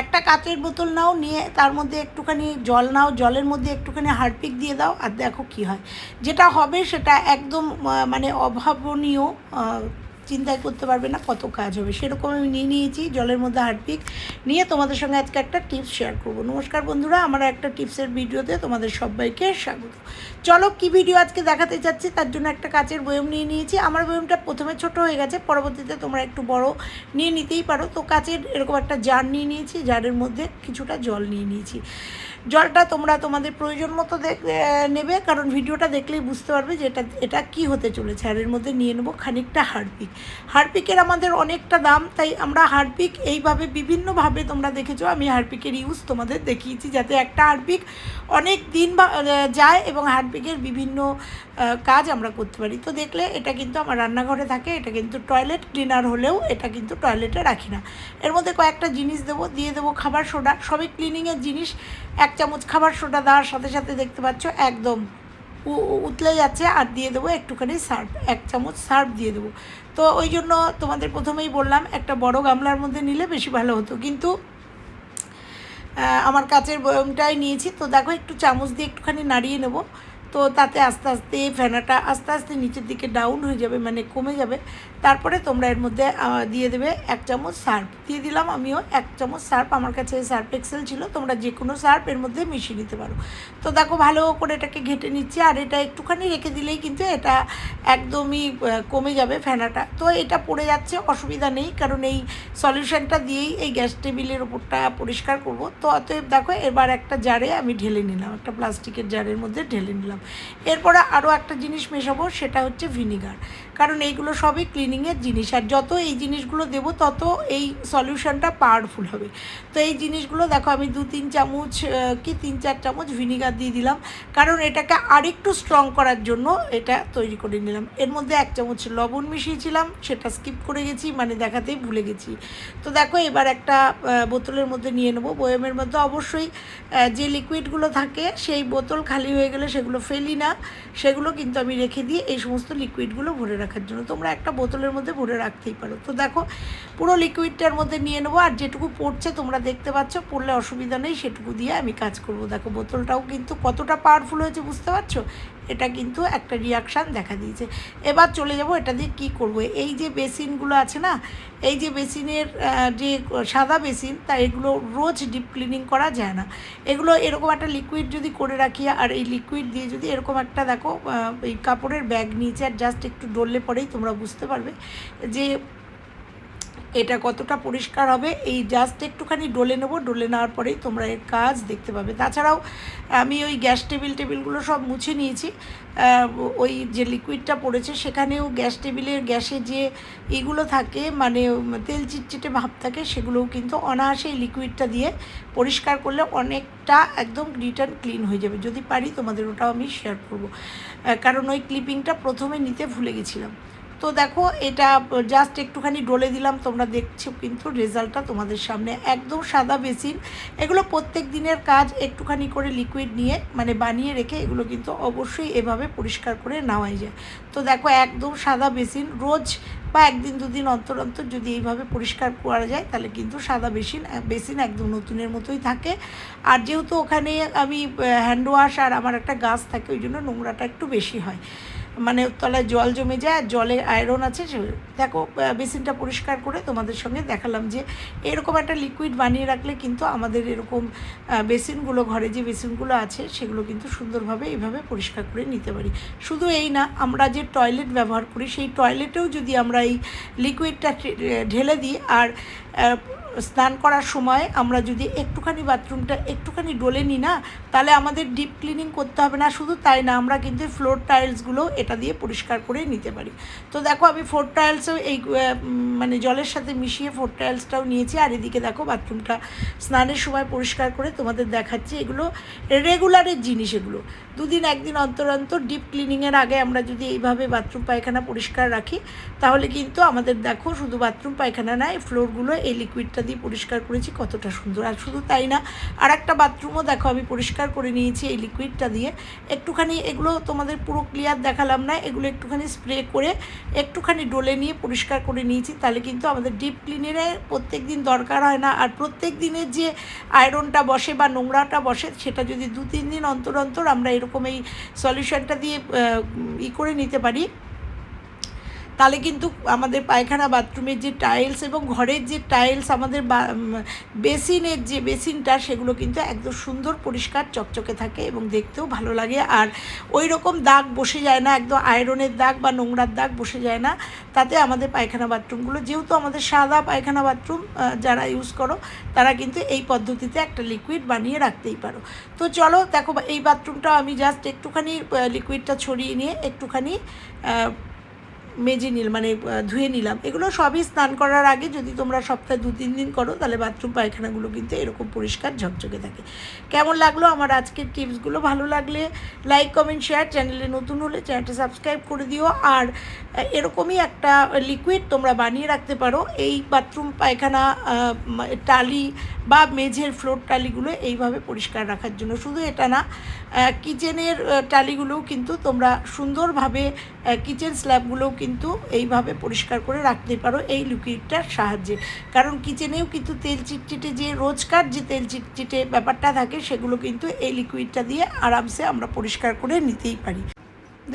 একটা কাচের বোতল নাও, নিয়ে তার মধ্যে একটুখানি জল নাও, জলের মধ্যে একটুখানি হারপিক দিয়ে দাও আর দেখো কি হয়। যেটা হবে সেটা একদম মানে অভাবনীয় চিন্তাই করতে পারবে না, কত কাজ হবে। সেরকম আমি নিয়ে নিয়েছি, জলের মধ্যে হারপিক নিয়ে তোমাদের সঙ্গে আজকে একটা টিপস শেয়ার করব। নমস্কার বন্ধুরা, আমার একটা টিপসের ভিডিওতে তোমাদের সবাইকে স্বাগত। চলো কি ভিডিও আজকে দেখাতে চাচ্ছি, তার জন্য একটা কাচের বয়ম নিয়ে নিয়েছি। আমার বয়মটা প্রথমে ছোট হয়ে গেছে, পরবর্তীতে তোমরা একটু বড় নিয়ে নিতেই পারো। তো কাচের এরকম একটা জার নিয়ে নিয়েছি, জারের মধ্যে কিছুটা জল নিয়ে নিয়েছি। জলটা তোমরা তোমাদের প্রয়োজন মতো দেখ- নেবে, কারণ ভিডিওটা দেখলেই বুঝতে পারবে যে এটা এটা কী হতে চলেছে। আর এর মধ্যে নিয়ে নেব খানিকটা হারপিক হারপিকের আমাদের অনেকটা দাম, তাই আমরা হারপিক এইভাবে বিভিন্নভাবে তোমরা দেখেছ, আমি হারপিকের ইউজ তোমাদের দেখিয়েছি যাতে একটা হারপিক অনেক দিন যায় এবং হারপিকের বিভিন্ন কাজ আমরা করতে পারি। তো দেখলে এটা কিন্তু আমার রান্নাঘরে থাকে, এটা কিন্তু টয়লেট ক্লিনার হলেও এটা কিন্তু টয়লেটে রাখি না। এর মধ্যে কয়েকটা জিনিস দেবো, দিয়ে দেবো খাবার সোডা, সবই ক্লিনিংয়ের জিনিস। এক চামচ খাবার সোডা দেওয়ার সাথে সাথে দেখতে পাচ্ছ, একদম উতলে যাচ্ছে আর দিয়ে দেবো একটুখানি সার্ফ, এক চামচ সার্ফ দিয়ে দেবো। তো ওই জন্য তোমাদের প্রথমেই বললাম, একটা বড় গামলার মধ্যে নিলে বেশি ভালো হতো। কিন্তু আমার কাচের বয়মটাই নিয়েছি, তো দেখো একটু চামচ দিয়ে একটুখানি নাড়িয়ে নেব। তো তাতে আস্তে আস্তে ফেনাটা আস্তে আস্তে নিচের দিকে ডাউন হয়ে যাবে মানে কমে যাবে। তারপরে তোমরা এর মধ্যে দিয়ে দেবে এক চামচ সার্ফ। দিয়ে দিলাম আমিও এক চামচ সার্ফ। আমার কাছে সার্ফ এক্সেল ছিল, তোমরা যে কোনো সার্ফ এর মধ্যে মিশিয়ে নিতে পারো। তো দেখো, ভালো করে এটাকে ঘেটে নিচ্ছি, আর এটা একটুখানি রেখে দিলেই কিন্তু এটা একদমই কমে যাবে ফেনাটা। তো এটা পড়ে যাচ্ছে, অসুবিধা নেই, কারণ এই সলিউশনটা দিয়েই এই গ্যাস টেবিলের ওপরটা পরিষ্কার করব। তো অতএব দেখো, এবার একটা জারে আমি ঢেলে নিলাম, একটা প্লাস্টিকের জারের মধ্যে ঢেলে নিলাম। এরপরে আরও একটা জিনিস মেশাবো, সেটা হচ্ছে ভিনিগার। কারণ এইগুলো সবই ক্লিনিংয়ের জিনিস, আর যত এই জিনিসগুলো দেবো, তত এই সলিউশনটা পাওয়ারফুল হবে। তো এই জিনিসগুলো দেখো, আমি দু তিন চামচ কি তিন চার চামচ ভিনিগার দিয়ে দিলাম। কারণ এটাকে আরেকটু স্ট্রং করার জন্য এটা তৈরি করে নিলাম। এর মধ্যে এক চামচ লবণ মিশিয়েছিলাম, সেটা স্কিপ করে গেছি মানে দেখাতেই ভুলে গেছি। তো দেখো, এবার একটা বোতলের মধ্যে নিয়ে নেব। বয়মের মধ্যে অবশ্যই যে লিকুইডগুলো থাকে, সেই বোতল খালি হয়ে গেলে সেগুলো ফেলি না, সেগুলো কিন্তু আমি রেখে দিয়ে এই সমস্ত লিকুইডগুলো ভরে রাখার জন্য। তোমরা একটা বোতলের মধ্যে ভরে রাখতেই পারো। তো দেখো, পুরো লিকুইডটার মধ্যে নিয়ে নেব, আর যেটুকু পড়ছে তোমরা দেখতে পাচ্ছ, পড়লে অসুবিধা নেই, সেটুকু দিয়ে আমি কাজ করব। দেখো, বোতলটাও কিন্তু কতটা পাওয়ারফুল হয়েছে, বুঝতে পারছ? এটা কিন্তু একটা রিয়াকশান দেখা দিয়েছে। এবার চলে যাব এটা দিয়ে কি করব? এই যে বেসিনগুলো আছে না, এই যে বেসিনের যে সাদা বেসিন, তা এগুলো রোজ ডিপ ক্লিনিং করা যায় না। এগুলো এরকম একটা লিকুইড যদি করে রাখি, আর এই লিকুইড দিয়ে যদি এরকম একটা দেখো এই কাপড়ের ব্যাগ নিয়েছে আর জাস্ট একটু ডললে পরেই তোমরা বুঝতে পারবে যে এটা কতটা পরিষ্কার হবে, এই জাস্ট একটুখানি ডলে নেব, ডলে নেওয়ার পরেই তোমরা এর কাজ দেখতে পাবে। তাছাড়াও আমি ওই গ্যাস টেবিল টেবিলগুলো সব মুছে নিয়েছি। ওই যে লিকুইডটা পড়েছে সেখানেও গ্যাস টেবিলের গ্যাসে যে এগুলো থাকে মানে তেল চিটচিটে ভাব থাকে, সেগুলোও কিন্তু অনায়াসে এই লিকুইডটা দিয়ে পরিষ্কার করলে অনেকটা একদম রিটার্ন ক্লিন হয়ে যাবে। যদি পারি তোমাদের ওটাও আমি শেয়ার করব। কারণ ওই ক্লিপিংটা প্রথমে নিতে ভুলে গেছিলাম। তো দেখো, এটা জাস্ট একটুখানি ডলে দিলাম, তোমরা দেখছ কিন্তু রেজাল্টটা তোমাদের সামনে। একদম সাদা বেসিন, এগুলো প্রত্যেক দিনের কাজ, একটুখানি করে লিকুইড নিয়ে মানে বানিয়ে রেখে এগুলো কিন্তু অবশ্যই এভাবে পরিষ্কার করে নেওয়াই যায়। তো দেখো, একদম সাদা বেসিন, রোজ বা একদিন দুদিন অন্তর অন্তর যদি এইভাবে পরিষ্কার করা যায়, তাহলে কিন্তু সাদা বেসিন বেসিন একদম নতুনের মতোই থাকে। আর যেহেতু ওখানে আমি হ্যান্ড ওয়াশ আর আমার একটা গাছ থাকে, ওই জন্য নোংরাটা একটু বেশি হয়। মানে তলায় জল জমে যায়, আর জলে আয়রন আছে দেখো বেসিনটা পরিষ্কার করে তোমাদের সঙ্গে দেখালাম যে এরকম একটা লিকুইড বানিয়ে রাখলে কিন্তু আমাদের এরকম বেসিনগুলো ঘরে যে বেসিনগুলো আছে, সেগুলো কিন্তু সুন্দরভাবে এইভাবে পরিষ্কার করে নিতে পারি। শুধু এই না, আমরা যে টয়লেট ব্যবহার করি, সেই টয়লেটেও যদি আমরা এই লিকুইডটা ঢেলে দিই, আর স্নান করার সময় আমরা যদি একটুখানি বাথরুমটা একটুখানি ডলে নিই না, তাহলে আমাদের ডিপ ক্লিনিং করতে হবে না, শুধু তাই না, আমরা কিন্তু ফ্লোর টাইলসগুলো এটা দিয়ে পরিষ্কার করে নিতে পারি। তো দেখো আমি ফোর টাইলসও এই মানে জলের সাথে মিশিয়ে ফোর টাইলসটাও নিয়েছি, আর এদিকে দেখো বাথরুমটা স্নানের সময় পরিষ্কার করে তোমাদের দেখাচ্ছি, এগুলো রেগুলারের জিনিস এগুলো। দুদিন একদিন অন্তর অন্তর ডিপ ক্লিনিংয়ের আগে আমরা যদি এইভাবে বাথরুম পায়খানা পরিষ্কার রাখি, তাহলে কিন্তু আমাদের দেখো শুধু বাথরুম পায়খানা নয় ফ্লোরগুলো এই লিকুইডটা লিকুইডটা দিয়ে পরিষ্কার করেছি, কতটা সুন্দর। আর শুধু তাই না আর একটা বাথরুমও দেখো আমি পরিষ্কার করে নিয়েছি এই লিকুইডটা দিয়ে। একটুখানি এগুলো তোমাদের পুরো ক্লিয়ার দেখালাম না, এগুলো একটুখানি স্প্রে করে একটুখানি ডলে নিয়ে পরিষ্কার করে নিয়েছি, তাহলে কিন্তু আমাদের ডিপ ক্লিনারে প্রত্যেক দিন দরকার হয় না। আর প্রত্যেক দিনের যে আয়রনটা বসে বা নোংরাটা বসে, সেটা যদি দু তিন দিন অন্তর অন্তর আমরা এরকম এই সলিউশনটা দিয়ে ই করে নিতে পারি। তাহলে কিন্তু আমাদের পায়খানা, বাথরুমের যে টাইলস এবং ঘরের যে টাইলস আমাদের বেসিনের যে বেসিনটা, সেগুলো কিন্তু একদম সুন্দর, পরিষ্কার, চকচকে থাকে এবং দেখতেও ভালো লাগে। আর ওই রকম দাগ বসে যায় না, একদম আয়রনের দাগ বা নোংরার দাগ বসে যায় না। তাতে আমাদের পায়খানা বাথরুমগুলো, যেহেতু আমাদের সাদা পায়খানা বাথরুম যারা ইউজ করো, তারা কিন্তু এই পদ্ধতিতে একটা লিকুইড বানিয়ে রাখতেই পারো। তো চলো, দেখো, এই বাথরুমটা আমি জাস্ট একটুখানি লিকুইডটা ছড়িয়ে নিয়ে একটুখানি মেজে নিল মানে ধুয়ে নিলাম। এগুলো সবই স্নান করার আগে যদি তোমরা সপ্তাহে দু, তিন দিন করো, তাহলে বাথরুম, পায়খানাগুলো কিন্তু এরকম পরিষ্কার ঝকঝকে থাকে। কেমন লাগল আমার আজকের টিপসগুলো? ভালো লাগলে লাইক কমেন্ট শেয়ার চ্যানেলে নতুন হলে চ্যানেলটা সাবস্ক্রাইব করে দিও। আর এরকমই একটা লিকুইড তোমরা বানিয়ে রাখতে পারো। এই বাথরুম, পায়খানা টালি বা মেঝের ফ্লোর টালিগুলো এইভাবে পরিষ্কার রাখার জন্য। শুধু এটা না কিচেনের টালিগুলোও কিন্তু তোমরা সুন্দরভাবে কিচেন স্ল্যাবগুলোও কিন্তু এইভাবে পরিষ্কার করে রাখতে পারো এই লিকুইডটার সাহায্যে। কারণ কিচেনেও কিন্তু তেল চিটচিটে যে রোজকার যে তেল চিটচিটে ব্যাপারটা থাকে, সেগুলো কিন্তু এই লিকুইডটা দিয়ে আরামসে আমরা পরিষ্কার করে নিতেই পারি।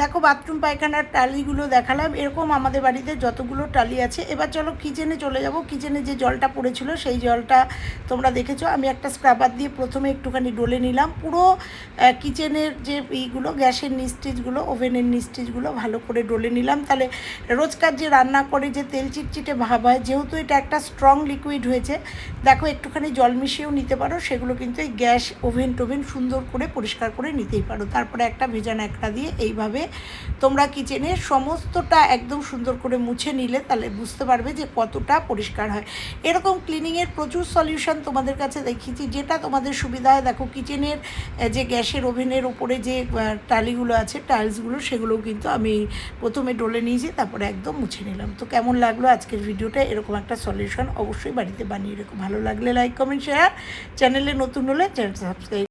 দেখো বাথরুম পায়খানার টালিগুলো দেখালাম। এরকম আমাদের বাড়িতে যতগুলো টালি আছে, এবার চলো কিচেনে চলে যাব। কিচেনে যে জলটা পড়েছিল, সেই জলটা তোমরা দেখেছ। আমি একটা স্ক্রাবার দিয়ে প্রথমে একটুখানি ডলে নিলাম। পুরো কিচেনের যে ইগুলো, গ্যাসের নিস্টিচগুলো ওভেনের নিস্টিচগুলো ভালো করে ডলে নিলাম। তাহলে রোজকার যে রান্না করে যে তেল চিটচিটে ভাব হয়, যেহেতু এটা একটা স্ট্রং লিকুইড হয়েছে, দেখো একটুখানি জল মিশিয়েও নিতে পারো। সেগুলো কিন্তু এই গ্যাস ওভেন টোভেন সুন্দর করে পরিষ্কার করে নিতেই পারো। তারপরে একটা ভেজা ন্যাকড়া দিয়ে এইভাবে তোমরা কিচেনের সমস্তটা একদম সুন্দর করে মুছে নিলে তাহলে বুঝতে পারবে যে কতটা পরিষ্কার হয়। এরকম ক্লিনিংয়ের প্রচুর সলিউশন তোমাদের কাছে দেখিয়েছি, যেটা তোমাদের সুবিধা হয়। দেখো কিচেনের যে গ্যাসের ওভেনের ওপরে যে টালিগুলো আছে টাইলসগুলো সেগুলোও কিন্তু আমি প্রথমে ডলে নিয়েছি তারপরে একদম মুছে নিলাম। তো কেমন লাগল আজকের ভিডিওটা এরকম একটা সলিউশন অবশ্যই বাড়িতে বানিয়ে রেখো। ভালো লাগলে লাইক কমেন্ট শেয়ার চ্যানেলে নতুন হলে চ্যানেল সাবস্ক্রাইব